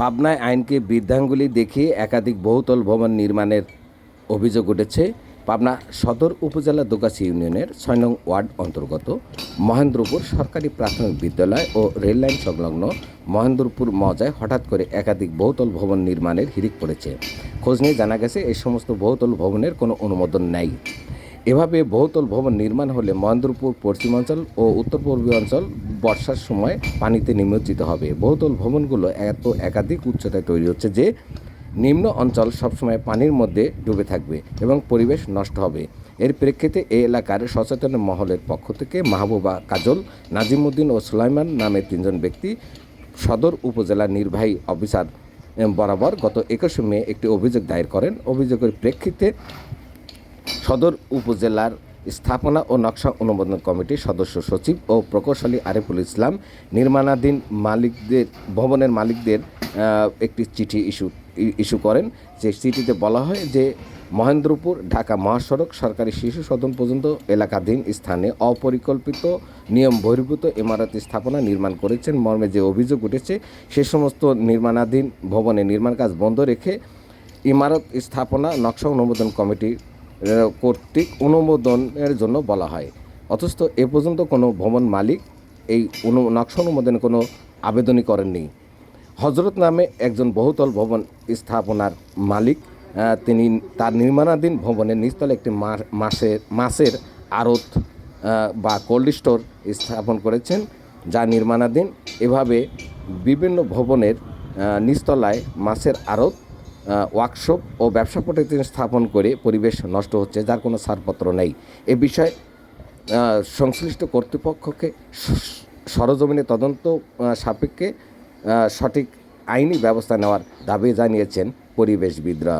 পাবনায় আইনকে বৃদ্ধাঙ্গুলি দেখিয়ে একাধিক বহুতল ভবন নির্মাণের অভিযোগ উঠেছে। পাবনা সদর উপজেলা দোগাছি ইউনিয়নের ছয় নং ওয়ার্ড অন্তর্গত মহেন্দ্রপুর সরকারি প্রাথমিক বিদ্যালয় ও রেললাইন সংলগ্ন মহেন্দ্রপুর মজায় হঠাৎ করে একাধিক বহুতল ভবন নির্মাণের হিড়িক পড়েছে। খোঁজ নিয়ে জানা গেছে, এই সমস্ত বহুতল ভবনের কোনো অনুমোদন নেই। এভাবে বহুতল ভবন নির্মাণ হলে মহেন্দ্রপুর পশ্চিমাঞ্চল ও উত্তর পূর্বী অঞ্চল বর্ষার সময় পানিতে নিমজ্জিত হবে। বহুতল ভবনগুলো এত একাধিক উচ্চতায় তৈরি হচ্ছে যে নিম্ন অঞ্চল সবসময় পানির মধ্যে ডুবে থাকবে এবং পরিবেশ নষ্ট হবে। এর প্রেক্ষিতে এই এলাকার সচেতন মহলের পক্ষ থেকে মাহবুবা কাজল, নাজিমুদ্দিন ও সুলাইমান নামে তিনজন ব্যক্তি, সদর উপজেলা নির্বাহী অফিসার বরাবর গত একুশে মে একটি অভিযোগ দায়ের করেন। অভিযোগের প্রেক্ষিতে সদর উপজেলার স্থাপনা ও নকশা অনুমোদন কমিটির সদস্য সচিব ও প্রকৌশলী আরিফুল ইসলাম নির্মাণাধীন মালিকদের ভবনের মালিকদের একটি চিঠি ইস্যু ইস্যু করেন। যে চিঠিতে বলা হয় যে মহেন্দ্রপুর ঢাকা মহাসড়ক সরকারি শিশু সদন পর্যন্ত এলাকাধীন স্থানে অপরিকল্পিত নিয়ম বহির্ভূত ইমারত স্থাপনা নির্মাণ করেছেন। মর্মে যে অভিযোগ উঠেছে সে সমস্ত নির্মাণাধীন ভবনে নির্মাণ কাজ বন্ধ রেখে ইমারত স্থাপনা নকশা অনুমোদন কমিটি আহ, কর্তৃক অনুমোদনের জন্য বলা হয়। অথচ এ পর্যন্ত কোনো ভবন মালিক এই অনু, নকশা অনুমোদনে কোনো আবেদনই করেননি। হজরত নামে একজন বহুতল ভবন স্থাপনার মালিক তিনি তার নির্মাণাধীন ভবনের নিচতলে একটি মাসের মাসের আড়ত বা কোল্ড স্টোর স্থাপন করেছেন, যা নির্মাণাধীন। এভাবে বিভিন্ন ভবনের নিচতলায় মাছের আড়ত ওয়ার্কশপ ও ব্যবসা প্রতিষ্ঠান স্থাপন করে পরিবেশ নষ্ট হচ্ছে, যার কোনো ছাড়পত্র নেই। এ বিষয়ে সংশ্লিষ্ট কর্তৃপক্ষকে সরজমিনে তদন্ত সাপেক্ষে সঠিক আইনি ব্যবস্থা নেওয়ার দাবি জানিয়েছেন পরিবেশবিদরা।